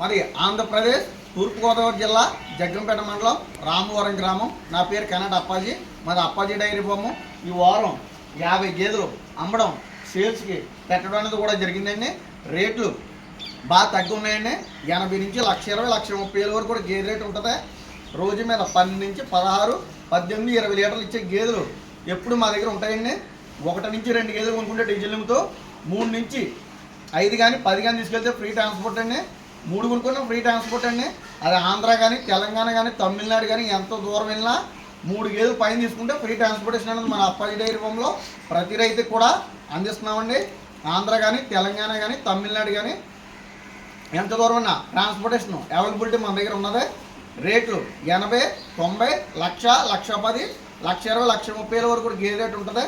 మరి ఆంధ్రప్రదేశ్ తూర్పుగోదావరి జిల్లా జగ్గంపేట మండలం రామవరం గ్రామం. నా పేరు కెనడ అప్పాజీ. మరి అప్పాజీ డైరీ ఫాము. ఈ వారం యాభై గేదెలు అమ్మడం సేల్స్కి పెట్టడం అనేది కూడా జరిగిందండి. రేట్లు బాగా తగ్గున్నాయండి. ఎనభై నుంచి లక్ష ఇరవై లక్ష ముప్పై వేల వరకు కూడా గేదె రేటు ఉంటుంది. రోజు మీద పన్నెండు నుంచి పదహారు పద్దెనిమిది ఇరవై లీటర్లు ఇచ్చే గేదెలు ఎప్పుడు మా దగ్గర ఉంటాయండి. ఒకటి నుంచి రెండు గేదెలు కొనుక్కుంటే డీజిల్ మూడు నుంచి ఐదు కానీ పది కానీ తీసుకెళ్తే ఫ్రీ ట్రాన్స్పోర్ట్ అండి. మూడు కొనుక్కున్నా ఫ్రీ ట్రాన్స్పోర్ట్ అండి. అది ఆంధ్ర కానీ తెలంగాణ కానీ తమిళనాడు కానీ ఎంత దూరం వెళ్ళినా మూడు గేదెలు పైన తీసుకుంటే ఫ్రీ ట్రాన్స్పోర్టేషన్ అనేది మన అప్పాజీ డైరీ ఫామ్లో ప్రతి రైతుకి కూడా అందిస్తున్నామండి. ఆంధ్ర కానీ తెలంగాణ కానీ తమిళనాడు కానీ ఎంత దూరం ఉన్నా ట్రాన్స్పోర్టేషన్ అవైలబిలిటీ మన దగ్గర ఉన్నదే. రేట్లు ఎనభై తొంభై లక్ష లక్ష పది లక్ష ఇరవై లక్ష ముప్పై వరకు కూడా గేదె రేటు ఉంటుంది.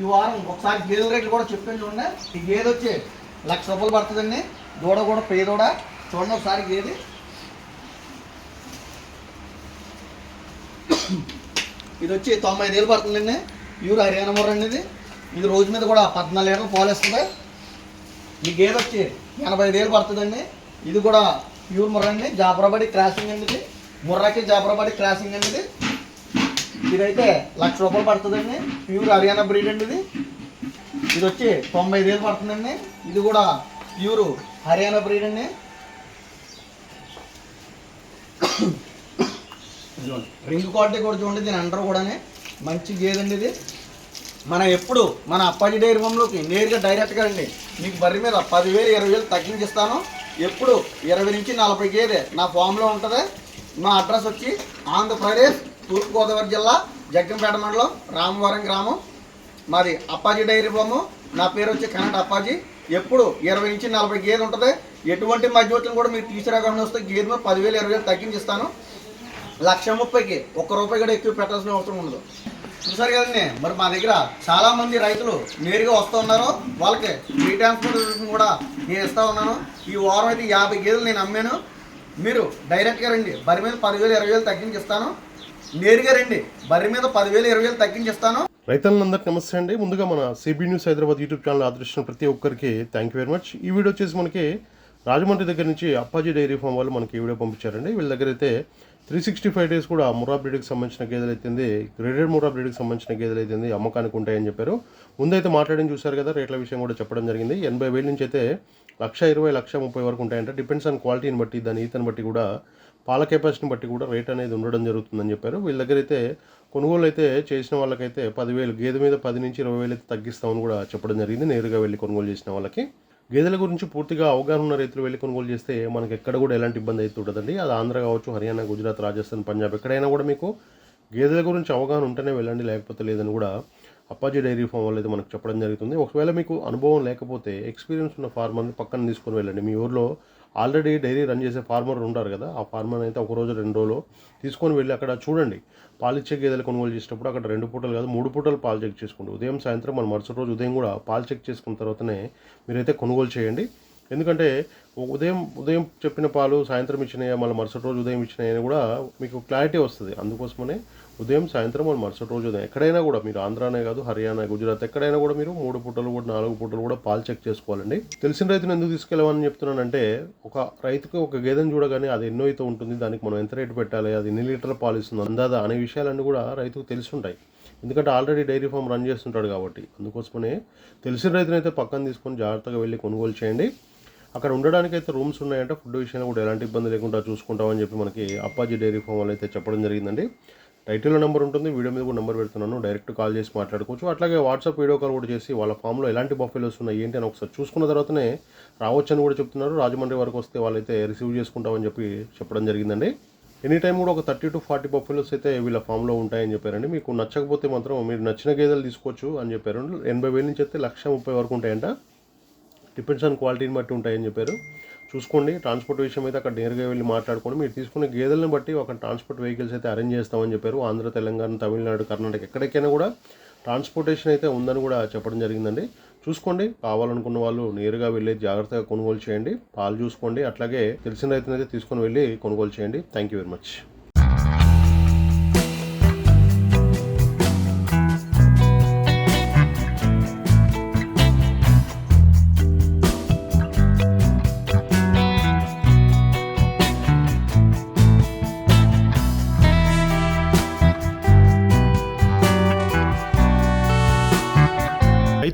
ఈ వారం ఒకసారి గేదెల రేట్లు కూడా చెప్పాను చూడండి ఈ గేదె వచ్చి లక్ష రూపాయలు పడుతుందండి. దూడ కూడా పేదోడ చూడండి ఒకసారి గేది. ఇది వచ్చి తొంభై ఐదు వేలు పడుతుందండి. ప్యూర్ హర్యానా మూర అండి ఇది. రోజు మీద కూడా పద్నాలుగు లీటర్లు పోలేస్తుంది ఈ గేదె వచ్చి ఎనభై ఐదు వేలు పడుతుందండి. ఇది కూడా ప్యూర్ ముర్ర అండి. జాబ్రాబాడి క్రాసింగ్ అండి ఇది. ముర్రాకి జాబ్రాబాడి క్రాసింగ్ అండి ఇది. ఇదైతే లక్ష రూపాయలు పడుతుందండి. ప్యూర్ హర్యానా బ్రీడ్ అండి ఇది. ఇది వచ్చి తొంభై ఐదు వేలు పడుతుందండి. ఇది కూడా ప్యూర్ హర్యానా బ్రీడ్ అండి. చూడండి రింగ్ క్వాలిటీ కూడా చూడండి దీని అండర్ కూడానే మంచి గేదండి ఇది. మనం ఎప్పుడు మన అప్పాజీ డైరీ ఫామ్లోకి నేరుగా డైరెక్ట్గా అండి మీకు బర్రె మీద పదివేలు ఇరవై వేలు తగ్గించిస్తాను ఎప్పుడు ఇరవై నుంచి నలభై గేదె నా ఫామ్లో ఉంటుంది. మా అడ్రస్ వచ్చి ఆంధ్రప్రదేశ్ తూర్పుగోదావరి జిల్లా జగ్గంపేట మండలం రామవరం గ్రామం. మాది అప్పాజీ డైరీ ఫాము. నా పేరు వచ్చి కనట అప్పాజీ. ఎప్పుడు? ఇరవై నుంచి నలభై గేదె ఉంటుంది. ఎటువంటి మధ్యవర్తులు కూడా మీరు తీసుకురాకుండా వస్తే గేదె మీద పదివేలు ఇరవై వేలు తగ్గించిస్తాను లక్ష ముప్పైకి ఒక్క రూపాయి కూడా ఎక్కువ పెట్టాల్సిన అవసరం ఉండదు. చూసారు కదండి? మరి మా దగ్గర చాలా మంది రైతులు నేరుగా వస్తూ ఉన్నారు. వాళ్ళకి ఫ్రీ ట్రాన్స్పోర్టేషన్ కూడా నేను ఇస్తూ ఉన్నాను. ఈ వారం అయితే యాభై గేదెలు నేను అమ్మాను. మీరు డైరెక్ట్గా రండి. బరి మీద పదివేలు ఇరవై వేలు తగ్గించిస్తాను నేరుగా రండి. బరి మీద పదివేలు ఇరవై వేలు తగ్గించిస్తాను రైతులందరికీ నమస్తే అండి. ముందుగా మన CB news Hyderabad YouTube channel ఆదరించిన ప్రతి ఒక్కరికి థ్యాంక్ యూ వెరీ మచ్ ఈ వీడియో వచ్చేసి మనకి రాజమండ్రి దగ్గర నుంచి అప్పాజీ డైరీ ఫామ్ వాళ్ళు మనకి ఈ వీడియో పంపించారండి. వీళ్ళ దగ్గర అయితే త్రీ సిక్స్టీ ఫైవ్ డేస్ కూడా మురా బ్రీడ్కి సంబంధించిన గేదెలు అయితే గ్రేడెడ్ మురా బ్రీడ్కి సంబంధించిన గేదెలు అయితే అమ్మకానికి ఉంటాయని చెప్పారు. ముందైతే మాట్లాడడం చూశారు కదా రేట్ల విషయం కూడా చెప్పడం జరిగింది. ఎనభై వేల నుంచి అయితే లక్ష ఇరవై లక్ష ముప్పై వరకు ఉంటాయంట. డిపెండ్స్ ఆన్ క్వాలిటీని బట్టి దాని ఈతని బట్టి కూడా పాల కెపాసిటీని బట్టి కూడా రేట్ అనేది ఉండడం జరుగుతుందని చెప్పారు. వీళ్ళ దగ్గర అయితే కొనుగోలు అయితే చేసిన వాళ్ళకైతే పదివేలు గేదె మీద పది నుంచి ఇరవై వేలు అయితే తగ్గిస్తామని కూడా చెప్పడం జరిగింది. నేరుగా వెళ్ళి కొనుగోలు చేసిన వాళ్ళకి. గేదెల గురించి పూర్తిగా అవగాహన ఉన్న రైతులు వెళ్ళి కొనుగోలు చేస్తే మనకి ఎక్కడ కూడా ఎలాంటి ఇబ్బంది అయితే ఉండదండి. అది ఆంధ్ర కావచ్చు హర్యానా గుజరాత్ రాజస్థాన్ పంజాబ్ ఎక్కడైనా కూడా మీకు గేదెల గురించి అవగాహన ఉంటేనే వెళ్ళండి లేకపోతే లేదని కూడా అప్పాజీ డైరీ ఫామ్ వాళ్ళు అయితే మనకు చెప్పడం జరుగుతుంది. ఒకవేళ మీకు అనుభవం లేకపోతే ఎక్స్పీరియన్స్ ఉన్న ఫార్మర్ని పక్కన తీసుకొని వెళ్ళండి. మీ ఊర్లో ఆల్రెడీ డైరీ రన్ చేసే ఫార్మర్ ఉంటారు కదా ఆ ఫార్మర్ అయితే ఒక రోజు రెండు రోజులు తీసుకొని వెళ్ళి అక్కడ చూడండి. పాలిచ్చే గేదెలు కొనుగోలు చేసేటప్పుడు అక్కడ రెండు పూటలు కాదు మూడు పూటలు పాలు చెక్ చేసుకోండి. ఉదయం సాయంత్రం మన మరుసటి రోజు ఉదయం కూడా పాలు చెక్ చేసుకున్న తర్వాతనే మీరైతే కొనుగోలు చేయండి. ఎందుకంటే ఉదయం ఉదయం చెప్పిన పాలు సాయంత్రం ఇచ్చినాయా మళ్ళీ మరుసటి రోజు ఉదయం ఇచ్చినాయని అని కూడా మీకు క్లారిటీ వస్తుంది. అందుకోసమనే ఉదయం సాయంత్రం మనం మరుసటి రోజు ఉదయం. ఎక్కడైనా కూడా మీరు ఆంధ్రానే కాదు హర్యానా గుజరాత్ ఎక్కడైనా కూడా మీరు మూడు పూటలు కూడా నాలుగు పూటలు కూడా పాలు చెక్ చేసుకోవాలండి. తెలిసిన రైతును ఎందుకు తీసుకెళ్ళమని చెప్తున్నానంటే ఒక రైతుకు ఒక గేదెను చూడగానే అది ఎన్నో అయితే ఉంటుంది దానికి మనం ఎంత రేటు పెట్టాలి అది ఎన్ని లీటర్ల పాలు ఇస్తుంది అందాదా అనే విషయాలన్నీ కూడా రైతుకు తెలిసి ఉంటాయి ఎందుకంటే ఆల్రెడీ డైరీ ఫామ్ రన్ చేస్తుంటాడు కాబట్టి. అందుకోసమనే తెలిసిన రైతునైతే పక్కన తీసుకొని జాగ్రత్తగా వెళ్ళి కొనుగోలు చేయండి. అక్కడ ఉండడానికి అయితే రూమ్స్ ఉన్నాయంటే ఫుడ్ విషయంలో కూడా ఎలాంటి ఇబ్బంది లేకుండా చూసుకుంటామని చెప్పి మనకి అప్పాజీ డైరీ ఫామ్ వాళ్ళు అయితే చెప్పడం జరిగిందండి. టైటిల్లో నెంబర్ ఉంటుంది వీడియో మీద కూడా నెంబర్ పెడుతున్నాను. డైరెక్ట్ కాల్ చేసి మాట్లాడుకోవచ్చు. అట్లాగే వాట్సాప్ వీడియో కాల్ కూడా చేసి వాళ్ళ ఫామ్లో ఎలాంటి బఫెలోస్ ఉన్నాయి ఏంటి అని ఒకసారి చూసుకున్న తర్వాతనే రావచ్చని కూడా చెప్తున్నారు. రాజమండ్రి వరకు వస్తే వాళ్ళైతే రిసీవ్ చేసుకుంటామని చెప్పి చెప్పడం జరిగిందండి. ఎనీ టైం కూడా ఒక థర్టీ టు ఫార్టీ బఫెలోస్ అయితే వీళ్ళ ఫామ్లో ఉంటాయని చెప్పారండి. మీకు నచ్చకపోతే మాత్రం మీరు నచ్చిన గేదెలు తీసుకోవచ్చు అని చెప్పారు. ఎనభై వేల నుంచి అయితే లక్ష ముప్పై వరకు ఉంటాయంట. డిపెండ్స్ ఆన్ క్వాలిటీని బట్టి ఉంటాయని చెప్పారు. చూసుకోండి. ట్రాన్స్పోర్ట్ విషయం అయితే అక్కడ నేరుగా వెళ్ళి మాట్లాడుకోండి. మీరు తీసుకునే గేదెలను బట్టి ఒక ట్రాన్స్పోర్ట్ వెహికల్స్ అయితే అరేంజ్ చేస్తామని చెప్పారు. ఆంధ్ర తెలంగాణ తమిళనాడు కర్ణాటక ఎక్కడికైనా కూడా ట్రాన్స్పోర్టేషన్ అయితే ఉందని కూడా చెప్పడం జరిగిందండి. చూసుకోండి. కావాలనుకున్న వాళ్ళు నేరుగా వెళ్ళి జాగ్రత్తగా కొనుగోలు చేయండి. పాలు చూసుకోండి. అట్లాగే తెలిసిన రైతునైతే తీసుకొని వెళ్ళి కొనుగోలు చేయండి. Thank you very much.